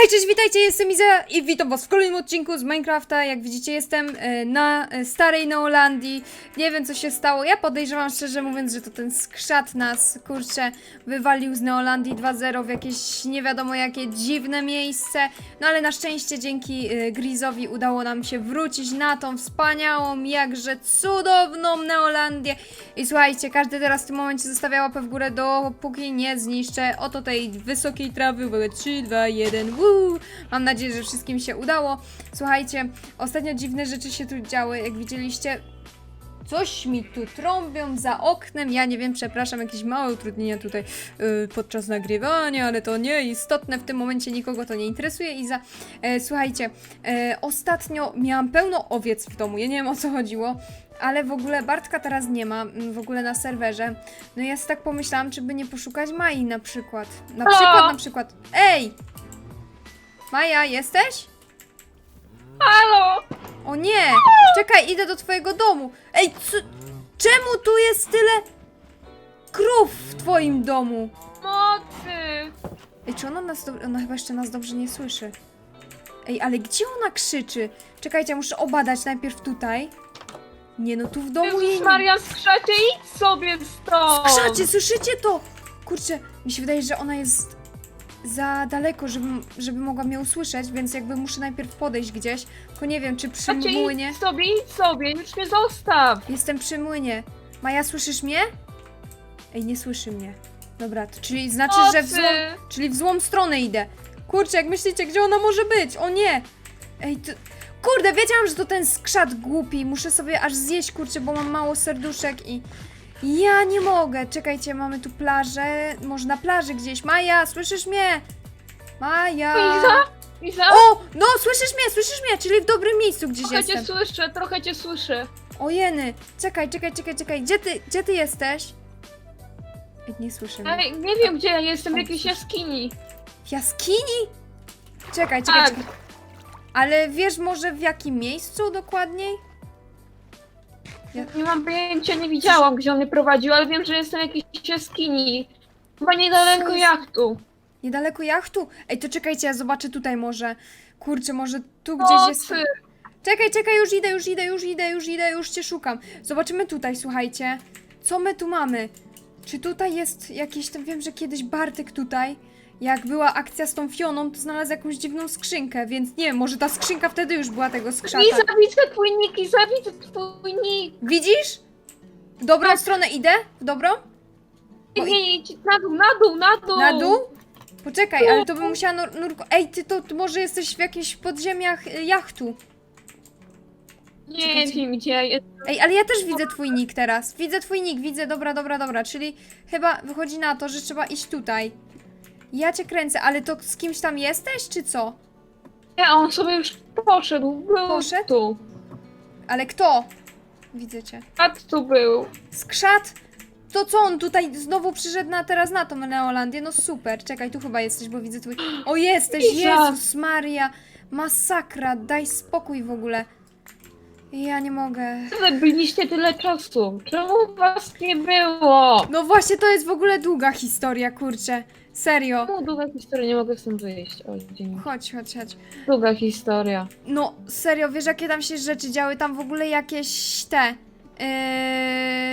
Hej, cześć, witajcie, jestem Iza i witam was w kolejnym odcinku z Minecrafta. Jak widzicie, jestem e, na e, starej Neolandii. Nie wiem, co się stało. Ja podejrzewam, szczerze mówiąc, że to ten skrzat nas, kurczę, wywalił z Neolandii 2.0 w jakieś nie wiadomo jakie dziwne miejsce. No ale na szczęście dzięki e, Grizowi udało nam się wrócić na tą wspaniałą, jakże cudowną Neolandię. I słuchajcie, każdy teraz w tym momencie zostawia łapę w górę, dopóki nie zniszczę oto tej wysokiej trawy. Uwaga, 3, 2, 1, woo! Mam nadzieję, że wszystkim się udało. Słuchajcie, ostatnio dziwne rzeczy się tu działy, jak widzieliście. Coś mi tu trąbią za oknem. Ja nie wiem, przepraszam, jakieś małe utrudnienia tutaj yy, podczas nagrywania, ale to nie istotne. W tym momencie nikogo to nie interesuje. I za. E, słuchajcie, e, ostatnio miałam pełno owiec w domu. Ja nie wiem o co chodziło. Ale w ogóle Bartka teraz nie ma, mm, w ogóle na serwerze. No ja sobie tak pomyślałam, czy by nie poszukać Mai na przykład. Na przykład, na przykład. Ej! Maja, jesteś? Halo! O nie! Czekaj, idę do twojego domu. Ej, co? Czemu tu jest tyle krów w twoim domu? Mocy! Ej, czy ona nas do... Ona chyba jeszcze nas dobrze nie słyszy. Ej, ale gdzie ona krzyczy? Czekajcie, ja muszę obadać najpierw tutaj. Nie no, tu w domu jej Jezus nie... Maria, skrzacie, idź sobie stąd! Krzacie, słyszycie to? Kurczę, mi się wydaje, że ona jest za daleko, żeby, żeby mogła mnie usłyszeć, więc jakby muszę najpierw podejść gdzieś. Tylko nie wiem, czy przy Skrzacie, młynie... idź sobie, idź sobie, już mnie zostaw! Jestem przy młynie. Maja, słyszysz mnie? Ej, nie słyszy mnie. Dobra, to czyli znaczy, że w złą, czyli w złą stronę idę. Kurczę, jak myślicie, gdzie ona może być? O nie! Ej, to... Kurde, wiedziałam, że to ten skrzat głupi. Muszę sobie aż zjeść, kurczę, bo mam mało serduszek i... Ja nie mogę. Czekajcie, mamy tu plażę. Może na plaży gdzieś. Maja, słyszysz mnie? Maja! Iza? Iza? O! No, słyszysz mnie, słyszysz mnie, czyli w dobrym miejscu gdzieś trochę cię jestem. słyszę, trochę cię słyszę. O jeny, czekaj, czekaj, czekaj, czekaj. Gdzie ty, gdzie ty jesteś? Ej, Nie słyszę mnie. Ej, nie wiem gdzie ja jestem, w jakiejś jaskini. W jaskini? Czekaj, czekaj, Tak. czekaj. Ale wiesz może w jakim miejscu dokładniej? Ja- Nie mam pojęcia, nie widziałam gdzie on mnie prowadził, ale wiem, że jestem w jakiejś jaskini. Chyba niedaleko Co jest? jachtu. Niedaleko jachtu? Ej, to czekajcie, ja zobaczę tutaj może. Kurczę, może tu gdzieś jest... Czekaj, czekaj, już idę, już idę, już idę, już idę, już cię szukam. Zobaczymy tutaj, słuchajcie. Co my tu mamy? Czy tutaj jest jakieś tam, wiem, że kiedyś Bartek tutaj, jak była akcja z tą Fioną, to znalazł jakąś dziwną skrzynkę, więc nie wiem, może ta skrzynka wtedy już była tego skrzata. Iza, widzę twój nick, Iza, widzę twój nick. Widzisz? W dobrą Tak. stronę idę? W dobrą? Nie, nie, nie, idź na dół, na dół, na dół. Na dół? Poczekaj, ale to bym musiała nur nurko... Ej, ty to, to może jesteś w jakichś podziemiach y, jachtu. Nie Czekajcie. wiem gdzie ja jestem. Ej, ale ja też widzę twój nick teraz. Widzę twój nick, widzę, dobra, dobra, dobra. Czyli chyba wychodzi na to, że trzeba iść tutaj. Ja cię kręcę, ale to z kimś tam jesteś, czy co? Nie, on sobie już poszedł. Był Poszedł? tu. Ale kto? Widzę cię. A tu był. Skrzat? To co on tutaj znowu przyszedł na teraz na tą Neolandię? No super, czekaj, tu chyba jesteś, bo widzę twój... O, jesteś, Iza! Jezus Maria! Masakra, daj spokój w ogóle. Ja nie mogę. Wy byliście tyle czasu. Czemu was nie było? No właśnie, to jest w ogóle długa historia, kurczę. Serio. Czemu długa historia? Nie mogę stąd wyjść. O, dzień. Chodź, chodź, chodź. Długa historia. No, serio, wiesz jakie tam się rzeczy działy? Tam w ogóle jakieś te...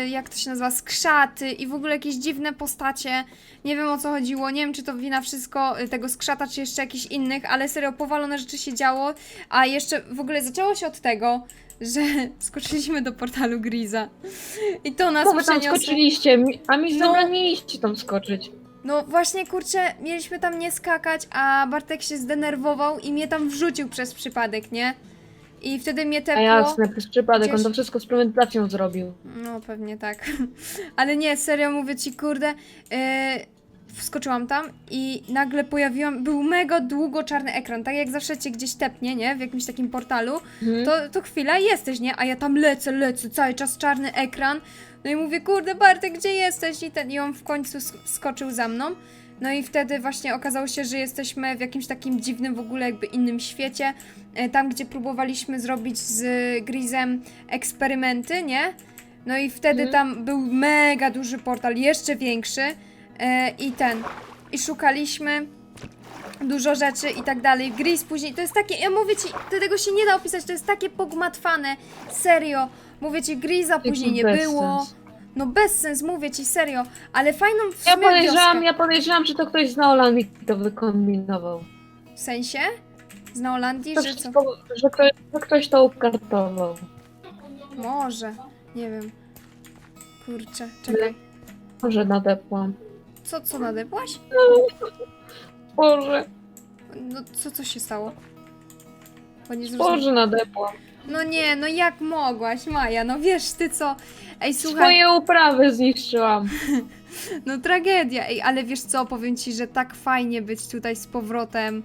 Yy, jak to się nazywa? Skrzaty i w ogóle jakieś dziwne postacie. Nie wiem o co chodziło, nie wiem czy to wina wszystko y, tego skrzata, czy jeszcze jakichś innych, ale serio, powalone rzeczy się działo. A jeszcze w ogóle zaczęło się od tego, że skoczyliśmy do portalu Griza. I to nas Co wy tam przeniosło. skoczyliście? Mi- A mi No. zabroniliście tam skoczyć. No właśnie, kurczę, mieliśmy tam nie skakać, a Bartek się zdenerwował i mnie tam wrzucił przez przypadek, nie? I wtedy mnie A tepło. jasne, przez przypadek. On to wszystko z premedytacją zrobił. No, pewnie tak. Ale nie, serio mówię ci, kurde. Yy, wskoczyłam tam i nagle pojawiłam. Był mega długo czarny ekran. Tak jak zawsze cię gdzieś tepnie, nie? W jakimś takim portalu. Mhm. To, to chwila jesteś, nie? A ja tam lecę, lecę, cały czas czarny ekran. No i mówię, kurde, Bartek, gdzie jesteś? I, ten, I on w końcu sk- skoczył za mną. No i wtedy właśnie okazało się, że jesteśmy w jakimś takim dziwnym w ogóle jakby innym świecie. E, Tam, gdzie próbowaliśmy zrobić z Grizem eksperymenty, nie? No i wtedy Mhm. tam był mega duży portal, jeszcze większy. E, I ten. I szukaliśmy dużo rzeczy i tak dalej. Gris później, to jest takie, ja mówię ci, tego się nie da opisać, to jest takie pogmatwane, serio. Mówię ci, Griza później nie bezsens. było. No bez sens, mówię ci, serio. Ale fajną w Ja sumie podejrzewam, wioskę. ja podejrzewam, że to ktoś z Neolandii to wykombinował. W sensie? Z Neolandii, To że co? wszystko, że, ktoś, że ktoś to ukartował. Może, nie wiem. Kurczę, czekaj. Może nadepłam. Co, co nadepłaś? Boże, No co, co się stało? Bo nie zrozumiałam. Boże nadepłam. No nie, no jak mogłaś, Maja? No wiesz ty co? Ej, słuchaj, Swoje uprawy zniszczyłam. no tragedia. Ej, ale wiesz co, powiem ci, że tak fajnie być tutaj z powrotem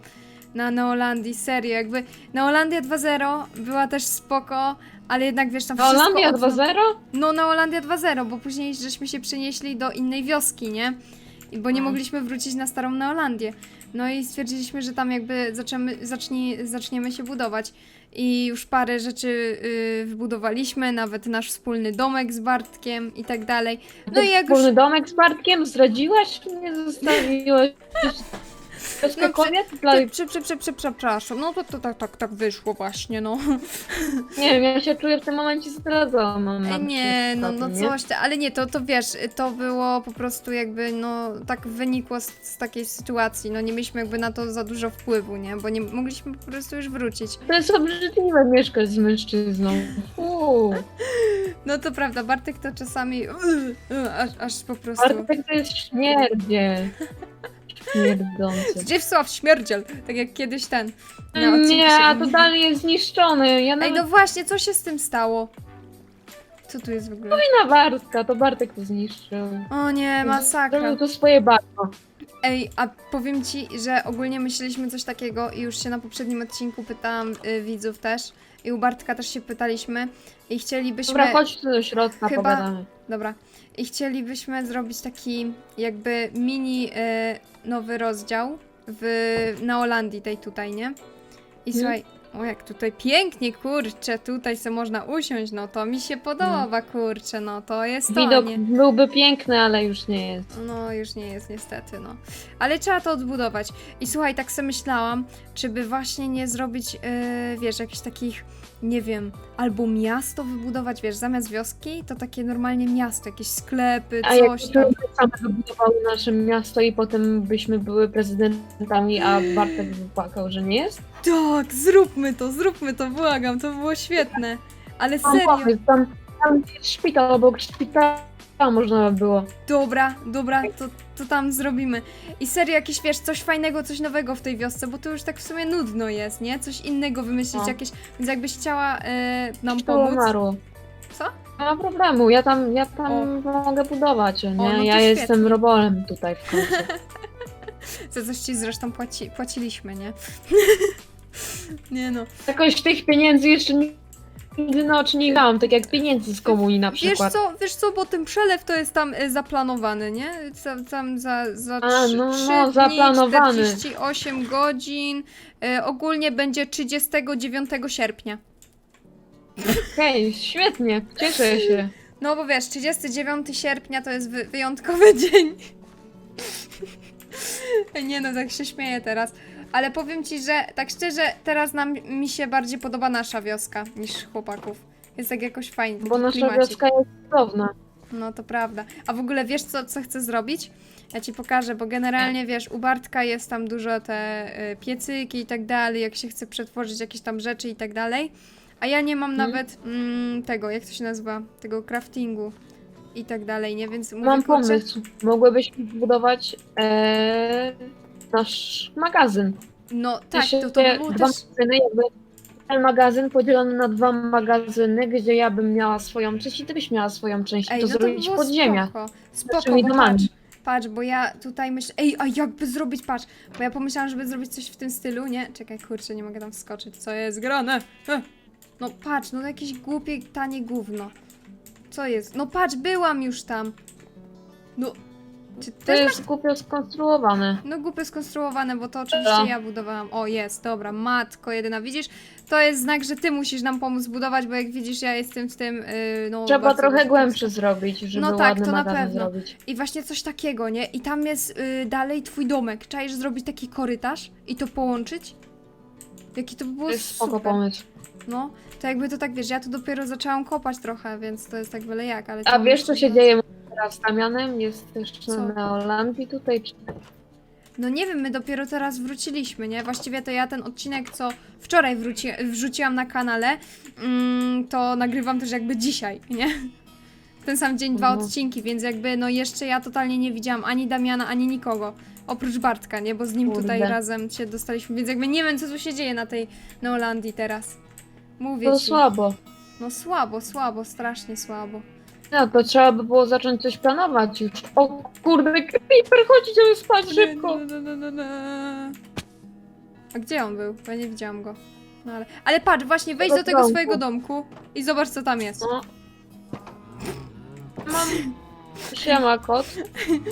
na Neolandii, serio, jakby Neolandia 2.0 była też spoko, ale jednak wiesz, tam wszystko... Neolandia od- 2.0? No Neolandia 2.0, bo później żeśmy się przenieśli do innej wioski, nie? I Bo nie No. mogliśmy wrócić na starą Neolandię. No i stwierdziliśmy, że tam jakby zaczniemy, zacznie, zaczniemy się budować. I już parę rzeczy y, wybudowaliśmy, nawet nasz wspólny domek z Bartkiem i tak dalej. No i jak już... Wspólny domek z Bartkiem? Zdradziłaś mnie? Zostawiłaś? Wioskę No? Dla... Prze, prze, prze, prze, prze, przepraszam, no to, to tak, tak, tak wyszło właśnie, no. Nie wiem, ja się czuję w tym momencie zdradzona. E, na Nie, no, no coś, ale nie, to, to wiesz, to było po prostu jakby, no, tak wynikło z, z takiej sytuacji, no nie mieliśmy jakby na to za dużo wpływu, nie, bo nie mogliśmy po prostu już wrócić. To jest obrzydliwe mieszkać z mężczyzną. Uuu. No to prawda, Bartek to czasami, aż, aż po prostu... Bartek to jest śmierdzie. Śmierdzący. Zdzisław Śmierdziel, tak jak kiedyś ten. na odcinku Nie, się- a to dalej jest zniszczony. Ja Ej, nawet no właśnie, co się z tym stało? Co tu jest w ogóle? na Bartka, to Bartek to zniszczył. O nie, masakra. Zrobił to swoje bagno. Ej, a powiem ci, że ogólnie myśleliśmy coś takiego i już się na poprzednim odcinku pytałam y, widzów też i u Bartka też się pytaliśmy i chcielibyśmy... Dobra, chodź tu do środka, Chyba- pogadamy. Dobra. I chcielibyśmy zrobić taki jakby mini y, nowy rozdział w Neolandii tej tutaj, nie? I słuchaj, o jak tutaj pięknie, kurczę, tutaj se można usiąść, no to mi się podoba, kurczę, no to jest to, Widok nie? byłby piękny, ale już nie jest. No, już nie jest niestety, no. Ale trzeba to odbudować. I słuchaj, tak sobie myślałam, czy by właśnie nie zrobić, yy, wiesz, jakichś takich, nie wiem, albo miasto wybudować, wiesz, zamiast wioski, to takie normalnie miasto, jakieś sklepy, A coś tam. my same wybudowały nasze miasto i potem byśmy były prezydentami, a Bartek wypłakał, że nie jest? Tak, zróbmy to, zróbmy to, błagam, to było świetne. Ale Mam serio, pomysł, tam, tam szpital, obok szpitala można by było. dobra, dobra, to, to tam zrobimy. I serio, jakieś, wiesz, coś fajnego, coś nowego w tej wiosce, bo to już tak w sumie nudno jest, nie? Coś innego wymyślić, No. jakieś, więc jakbyś chciała e, nam To pomóc. umarło. Co? Nie ma problemu, ja tam, ja tam mogę budować, nie? no to ja świetnie. jestem robolem tutaj w końcu. Za coś ci zresztą płaci, płaciliśmy, nie? nie no. Jakoś tych pieniędzy jeszcze nigdy na oczy nie miałam, tak jak pieniędzy z komunii na Wiesz przykład. co, wiesz co, bo ten przelew to jest tam y, zaplanowany, nie? Tam, tam za, za A, trzy, no, trzy no, dni, zaplanowany. 48 godzin. Y, ogólnie będzie 39 sierpnia. Okej, świetnie, cieszę się. No bo wiesz, 39 sierpnia to jest wy wyjątkowy dzień. Nie no, tak się śmieję teraz. Ale powiem ci, że tak szczerze, teraz nam mi się bardziej podoba nasza wioska niż chłopaków. Jest tak jakoś fajnie. Bo nasza klimacik. wioska jest cudowna. No to prawda. A w ogóle wiesz co, co chcę zrobić? Ja ci pokażę, bo generalnie wiesz, u Bartka jest tam dużo te y, piecyki i tak dalej, jak się chce przetworzyć jakieś tam rzeczy i tak dalej. A ja nie mam Mhm. nawet mm, tego, jak to się nazywa, tego craftingu i tak dalej, nie? Więc mówię, Mam kurczę, pomysł. Mogłybyśmy zbudować e, nasz magazyn. No tak, to, to by było dwa też... magazyny, jakby ten magazyn podzielony na dwa magazyny, gdzie ja bym miała swoją część i ty byś miała swoją część. Ej, to no zrobić pod ziemię. spoko. Spoko, bo domami. patrz, patrz, bo ja tutaj myślę, ej, a jakby zrobić, patrz, bo ja pomyślałam, żeby zrobić coś w tym stylu, nie? Czekaj, kurczę, nie mogę tam wskoczyć, co jest grane? Eh. No patrz, no jakieś głupie, tanie gówno. Co jest? No patrz, byłam już tam. No, Czy To też masz... jest głupio skonstruowane. No głupie skonstruowane, bo to oczywiście Dobra. ja budowałam. O, jest, dobra, matko jedyna. Widzisz, to jest znak, że ty musisz nam pomóc budować, bo jak widzisz, ja jestem w tym, yy, no... Trzeba bardzo trochę dużo głębsze zrobić, żeby No tak, ładny to na magazyn pewno. zrobić. I właśnie coś takiego, nie? I tam jest y, dalej twój domek. Czaisz zrobić taki korytarz i to połączyć? Jaki to by było To jest spoko super. pomysł. No, to jakby to tak, wiesz, ja tu dopiero zaczęłam kopać trochę, więc to jest tak byle jak, ale... A to- wiesz co się dzieje teraz z Damianem? Jest też Co? na Neolandii tutaj. czy- No nie wiem, my dopiero teraz wróciliśmy, nie? Właściwie to ja ten odcinek, co wczoraj wróci, wrzuciłam na kanale, mm, to nagrywam też jakby dzisiaj, nie? W ten sam dzień dwa Mhm. odcinki, więc jakby no jeszcze ja totalnie nie widziałam ani Damiana, ani nikogo. Oprócz Bartka, nie? Bo z nim Kurde. tutaj razem się dostaliśmy, więc jakby nie wiem, co tu się dzieje na tej Neolandii teraz. Mówię To ci. słabo. No słabo, słabo, strasznie słabo. No to trzeba by było zacząć coś planować już. O kurde, Creeper, chodź, idziemy spać szybko. No, no, no, no, no. A gdzie on był? Bo ja nie widziałam go. No ale, ale patrz, właśnie wejdź do tego domku. swojego domku i zobacz co tam jest. No. Mam... Siema, kot.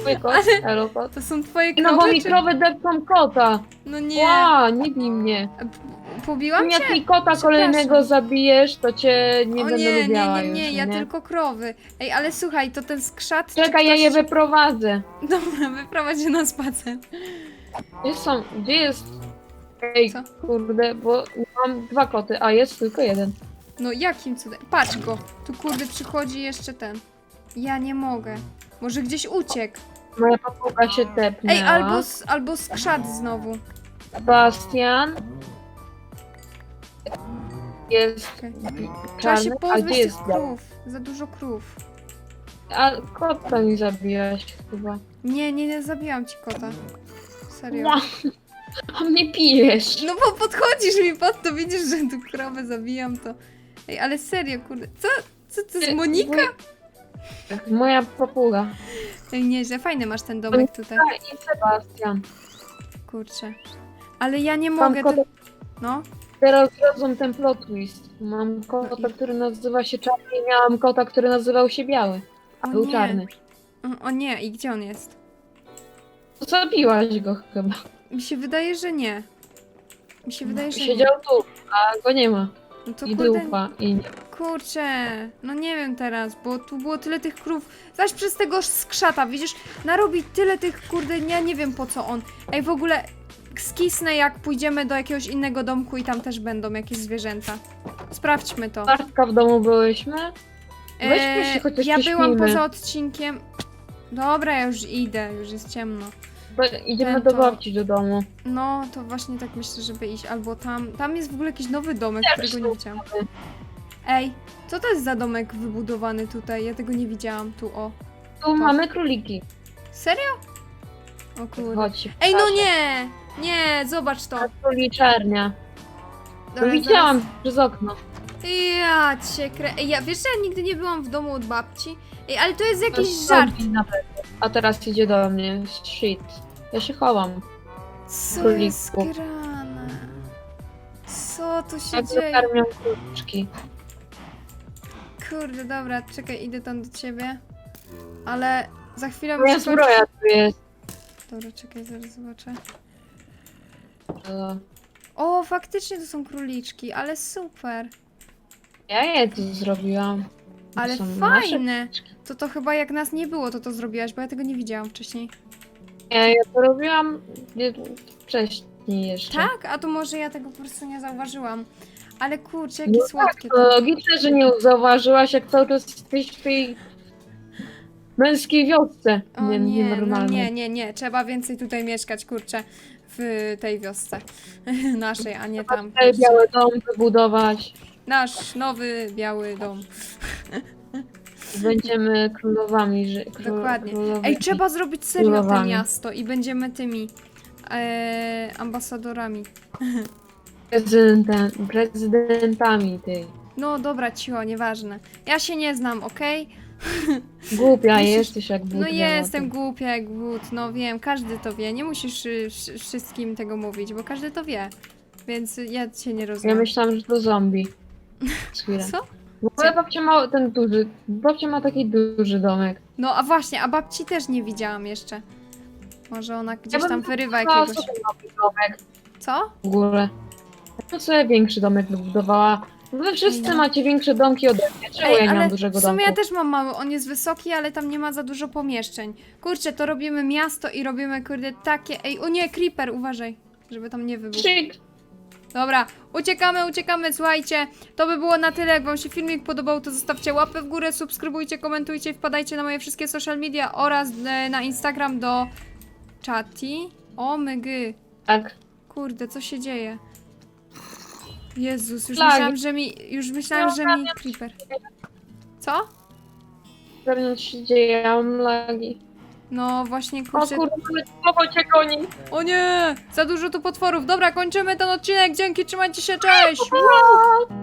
Twój kot, elo, kot. To są twoje No bo krowy, mi czy... krowy depczą kota. No nie. Ła, nie bij mnie. Pobiłam Jak cię? mi kota kolejnego zabijesz, to cię nie o będę nie, nie, lubiała nie, nie, już, ja nie? tylko krowy. Ej, ale słuchaj, to ten skrzat... czy Czekaj, ja ktoś- je wyprowadzę. Dobra, wyprowadź się na spacer. Gdzie są? Gdzie jest? Ej, Co? kurde, bo mam dwa koty, a jest tylko jeden. No jakim cudem? Patrz go. Tu kurde przychodzi jeszcze ten. Ja nie mogę. Może gdzieś uciekł. Moja papuga się tepnęła. Ej, albo, s- albo skrzat znowu. Sebastian. Jest Okej. Trzeba się a pozbyć gdzie tych jest biały? krów. Za dużo krów. A kota mi zabijaś chyba. Nie, nie, nie zabijam ci kota. Serio. Ła, A mnie pijesz. No bo podchodzisz mi pod to, widzisz, że tu krowę zabijam, to... Ej, ale serio, kurde. Co? Co to jest Monika? Moja papuga. Ej, nieźle, fajny masz ten domek tutaj. A i Sebastian. Kurczę. Ale ja nie Mam mogę... kota. No. Teraz zrozum ten plot twist. Mam kota, który nazywa się czarny i miałam kota, który nazywał się biały. A O był nie. czarny. O, o nie, i gdzie on jest? Zabiłaś go chyba. Mi się wydaje, że nie. Mi się wydaje, że nie. Siedział tu, a go nie ma. No to I dupa. I nie. Kurczę, no nie wiem teraz, bo tu było tyle tych krów. Zaś przez tego skrzata, widzisz, narobi tyle tych, kurde, ja nie wiem po co on. Ej, w ogóle skisnę jak pójdziemy do jakiegoś innego domku i tam też będą jakieś zwierzęta. Sprawdźmy to. Bartka w domu byłyśmy? Weźmy się chociaż ja byłam poza odcinkiem. Dobra, ja już idę, już jest ciemno. Bo idziemy Ten do to- babci do domu. No, to właśnie tak myślę, żeby iść. Albo tam. Tam jest w ogóle jakiś nowy domek, Ja którego nie już widziałam. Ej, co to jest za domek wybudowany tutaj? Ja tego nie widziałam tu, o. Tu mamy króliki. Serio? O kurde. Chodź Ej, no nie! Nie, zobacz to. Króliczarnia. No Dobra, widziałam przez okno. Ja cię krę... Ej, ja, wiesz, że ja nigdy nie byłam w domu od babci? Ej, ale to jest To jakiś jest żart. zombie na pewno. A teraz idzie do mnie. Shit. Ja się chowam. Co jest królików. grane? Co tu się Jak dzieje? wykarmiam króliczki. Kurde, dobra, czekaj, idę tam do ciebie. Ale za chwilę Moja muszę... zbroja tu jest. Dobra, czekaj, zaraz zobaczę. O, faktycznie to są króliczki, ale super. Ja je tu zrobiłam. To Ale są nasze fajne. króliczki. To to chyba jak nas nie było, to to zrobiłaś, bo ja tego nie widziałam wcześniej. Ja, ja to robiłam nie- wcześniej jeszcze. Tak? A to może ja tego po prostu nie zauważyłam. Ale kurczę, jakie No słodkie To to. logiczne, że nie zauważyłaś, jak cały czas jesteś w tej męskiej wiosce. O nie, nie, no nienormalnej. nie, nie, nie. Trzeba więcej tutaj mieszkać, kurczę, w tej wiosce naszej, a nie tam. Tutaj biały dom wybudować. Nasz nowy biały dom. Będziemy królowami. Że, Dokładnie. królowymi. Ej, trzeba zrobić serio to królowami. miasto i będziemy tymi e, ambasadorami. Prezydentami tej. No dobra, cicho, nieważne. Ja się nie znam, okej? Głupia Musisz- jesteś jak No jestem głupia jak wód, no wiem, każdy to wie. Nie musisz y, wsz- wszystkim tego mówić, bo każdy to wie. Więc ja cię nie Ja rozumiem. myślałam, że to zombie. Chwilę. Co? W ogóle babcia ma ten duży. Babcia ma taki duży domek. No a właśnie, a babci też nie widziałam jeszcze. Może ona gdzieś bym tam wyrywa jakiegoś... sobie nowy domek Co? w ogóle. Ja bym sobie większy domek wybudowała. Wy wszyscy No. macie większe domki ode mnie. Czemu ja nie mam dużego w sumie domku? ja też mam mały, on jest wysoki, ale tam nie ma za dużo pomieszczeń. Kurczę, to robimy miasto i robimy, kurde, takie... Ej, o nie, creeper, uważaj, żeby tam nie wybuchł. Szyk. Dobra, uciekamy, uciekamy, słuchajcie. To by było na tyle. Jak wam się filmik podobał, to zostawcie łapę w górę, subskrybujcie, komentujcie, wpadajcie na moje wszystkie social media oraz e, na Instagram do Chati. O mygy. Tak. Kurde, co się dzieje? Jezus, już Lagi. myślałam, że mi... Już myślałam, że mi creeper. Co? Wewnątrz się dzieje, ja mam lagi. No właśnie, O kurczę. kurde, słowo cię goni. O nie! Za dużo tu potworów. Dobra, kończymy ten odcinek. Dzięki, trzymajcie się, cześć! Aaa!